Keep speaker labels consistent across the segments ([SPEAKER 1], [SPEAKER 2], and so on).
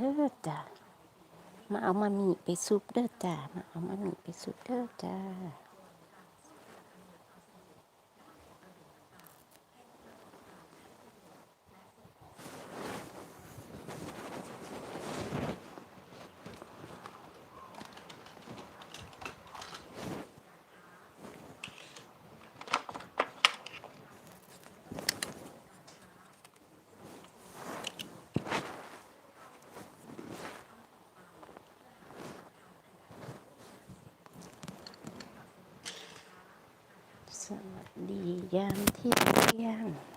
[SPEAKER 1] ด้อจ้ามาเอามามีไปซุปเด้อจ้ามาเอามามีไปซุปเด้อจ้า สวัสดี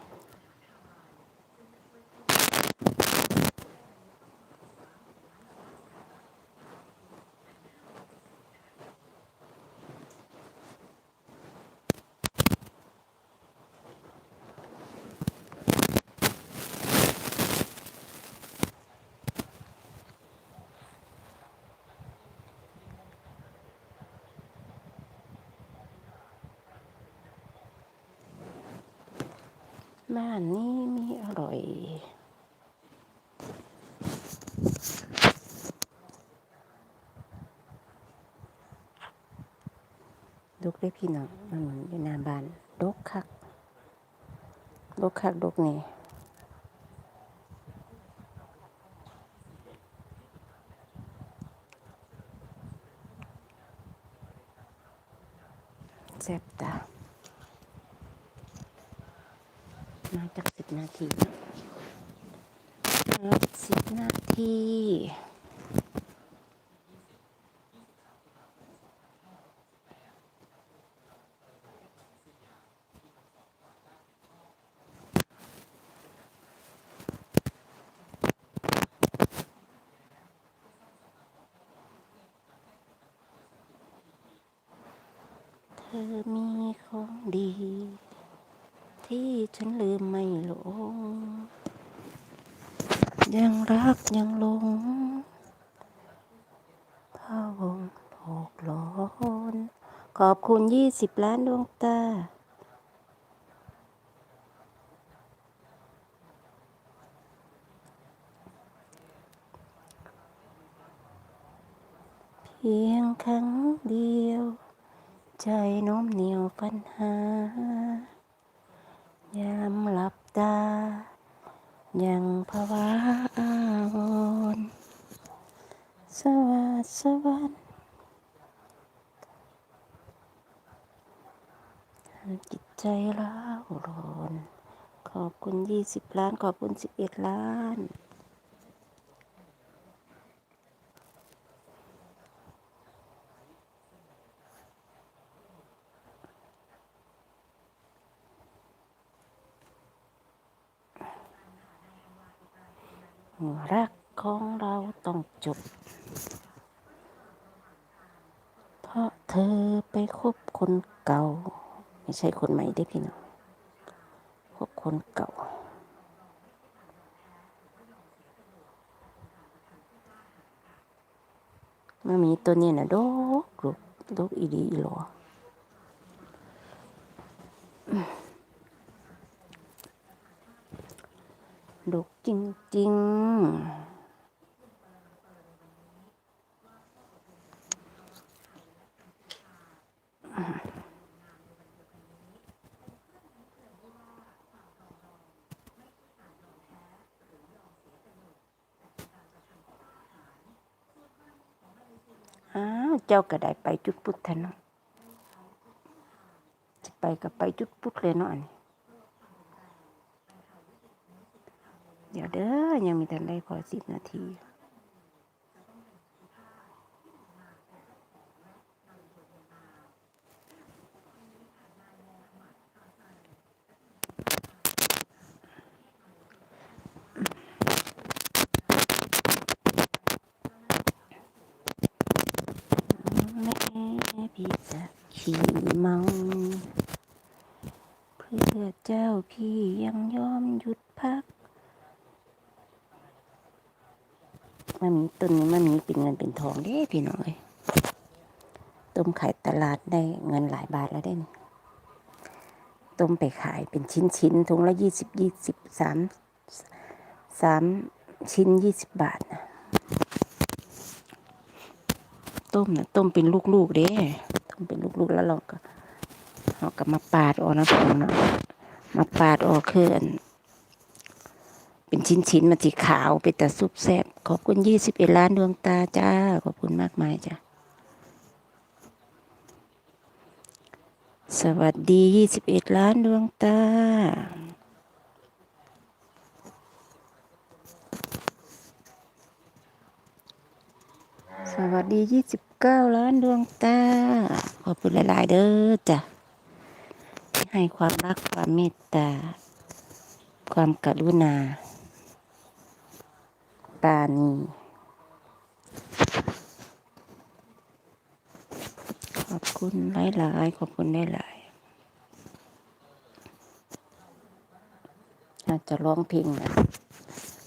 [SPEAKER 1] บ้านนี้มีอร่อย ดกได้พี่น้องมันเหมือนอยู่หน้าบ้านดกคักดกคักดกนี่แซ่บตา มาจาก สิบนาทีสิบนาทีเธอมีของดี ที่ฉันลืมไม่ลง ยังรักยังหลงพะวงโอกหลอนขอบคุณยี่สิบล้านดวงตาเพียงครั้งเดียว ใจโน้มเหนียวปัญหา ยามหลับตา ยังภาวะอาวรสวัสดิ์สวัสดีจิตใจร้าวรนขอบคุณยี่สิบล้าน ขอบคุณสิบเอ็ดล้าน รักของเราต้องจบ เพราะเธอไปคบคนเก่า ไม่ใช่คนใหม่ได้พี่น้องคบคนเก่า มามีตัวนี้นะดกดกดกอีดีอีหลอดก จริง ๆอ้าวเจ้าก็ได้ไปจุดพุทธเนาะจะไปก็ไปจุดพุทธเลยเนาะอันนี้ เด้อ ยังมีทันได้พอสิบนาทีแม่พี่จะขี่เมา เพื่อเจ้าพี่ยังยอมหยุดพัก มันมีต้นนี้มันมีเป็นเงินเป็นทองเด้พี่น้อยต้มขายตลาดได้เงินหลายบาทแล้วเด้นต้มไปขายเป็นชิ้นชิ้นถุงละยี่สิบยี่สิบสามสามชิ้นยี่สิบบาทนะต้มนะต้มเป็นลูกๆเด้ต้มเป็นลูกๆแล้วเราก็เราก็มาปาดออกนะพี่น้องเนาะมาปาดออกคืออันเป็นชิ้นๆมันสีขาวเป็นแต่ซุปแซ่บ ขอบคุณยี่สิบเอ็ดล้านดวงตาจ้า ขอบคุณมากมายจ้าสวัสดียี่สิบเอ็ดล้านดวงตา สวัสดียี่สิบเก้าล้านดวงตา ขอบคุณหลาย ๆ เด้อจ้ะให้ความรักความเมตตา ความกรุณา ปรานีขอบคุณหลายๆขอบคุณหลายๆอาจจะร้องเพลงนะ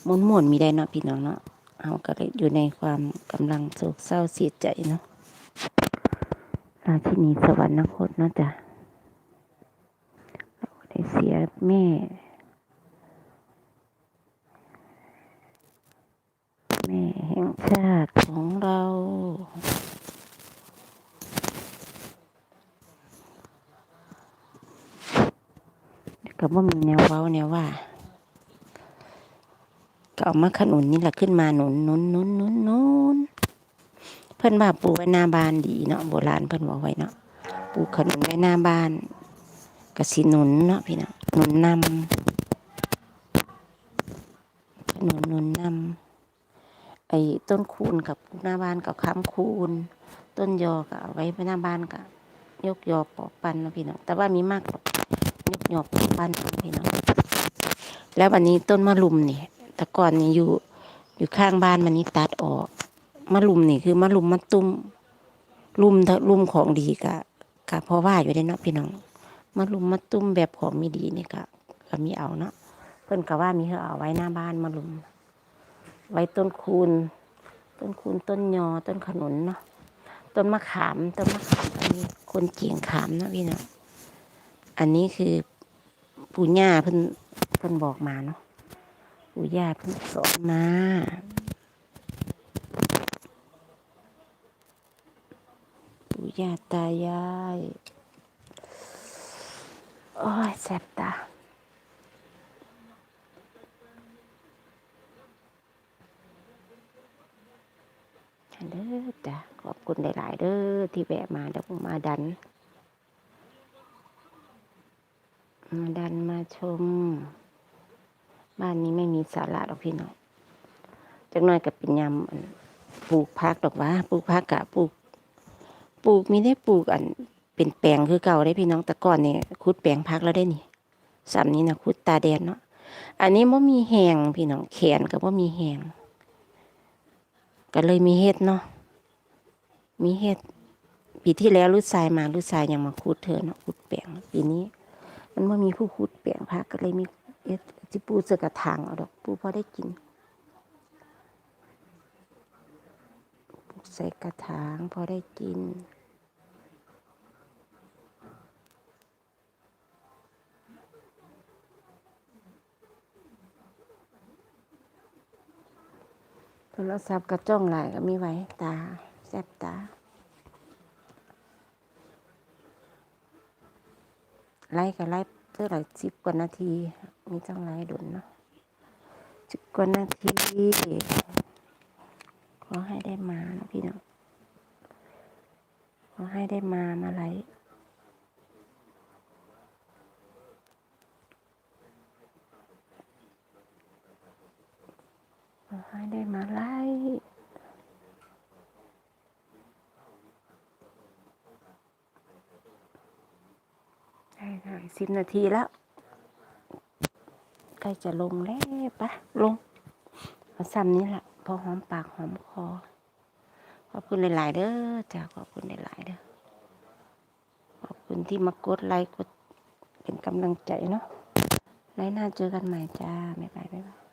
[SPEAKER 1] มุนมุนมีได้เนาะพี่น้องเนาะเอาก็เลยอยู่ในความกำลังโศกเศร้าเสียใจเนาะราชินีสวรรคตเนาะจ้ะเราได้เสียแม่ แม่แห่งชาติของเราก็บ่มีแนวเว้าแนวว่าก็เอามาขนุนนี่แหละขึ้นมาหนุนนุนนุนนุนนุนเพิ่นว่าปูไว้หน้าบ้านดีเนาะโบราณเพิ่นบอกไว้เนาะปูขนุนไว้หน้าบ้านก็สิหนุนเนาะพี่เนาะหนุนนำขนุนหนุนนำ ไอ้ต้นคูนกับหน้าบ้านกับค้ำคูนต้นยอก็เอาไว้หน้าบ้านกับยกยอปอกปันนาะพี่เนาะแต่ว่ามีมากกว่ายกยอปอกปันพี่เนาะแล้ววันนี้ต้นมะลุมนี่แต่ก่อนนี่อยู่อยู่ข้างบ้านมันนี่ตัดออกมะลุมนี่คือมะลุมมะตุ้มลุมถ้าลุมของดีกะกะเพราะว่าอยู่ได้เนาะพี่น้องมะลุมมะตุ้มแบบของมีดีนี่กะก็มีเอาเนาะเพิ่นก็ว่ามีเขาเอาไว้หน้าบ้านมะลุม ไว้ต้นคูนต้นคูนต้นยอต้นขนุนเนาะต้นมะขามต้นมะขามอันนี้คนเกี่ยงขามเนาะพี่เน้องอันนี้คือปู่ย่าเพิ่นเพิ่นบอกมาเนาะปู่ย่าเพิ่งสอนมาปู่ย่าตายายโอ้ยแสบตา เด้อจ้ะขอบคุณหลายๆเด้อที่แวะมาเดี๋ยวผมมาดัน มาดันมาชม บ้านนี้ไม่มีสาระหรอกพี่น้องจักหน่อยก็เป็นยำปลูกพักดอกว่าปลูกพักกะปลูก ปลูกมีได้ปลูกอันเป็นแปลงคือเก่าได้พี่น้องแต่ก่อนเนี่ยคุดแปลงพักแล้วได้นี่สามนี้นะคุดตาแดนเนาะอันนี้ว่ามีแหงพี่น้องแขนก็ว่ามีแหง ก็เลยมีเห็ดเนาะมีเห็ดปีที่แล้วลูกชายมาลูกชายยังมาคุดเธอเนาะคุดแปลงปีนี้ มันว่ามีผู้คุดแปลงพักก็เลยมีเอ็ดจิปูเสอกระถางเอาดอกปูพอได้กินปลูกใส่กระถางพอได้กิน โทรศัพท์กระจ้องหลายก็มีไว้ตา แซบตา ไล่ก็ไล่เท่าไหร่สิบกว่านาที มีจังไล่ดุนเนาะสิบกว่านาที ขอให้ได้มานะพี่เน้องขอให้ได้มามาไล่ขอให้ ได้มาไล่ได้ได้สิบนาทีแล้วใกล้จะลงแล้วปะลงเอาซ้ำนี้แหละพอหอมปากหอมคอ ขอบคุณหลาย ๆ เด้อจ้าขอบคุณหลาย ๆ เด้อขอบคุณที่มากดไลค์กดเป็นกำลังใจเนาะไลน์หน้าเจอกันใหม่จ้าบ๊ายบายบ๊ายบาย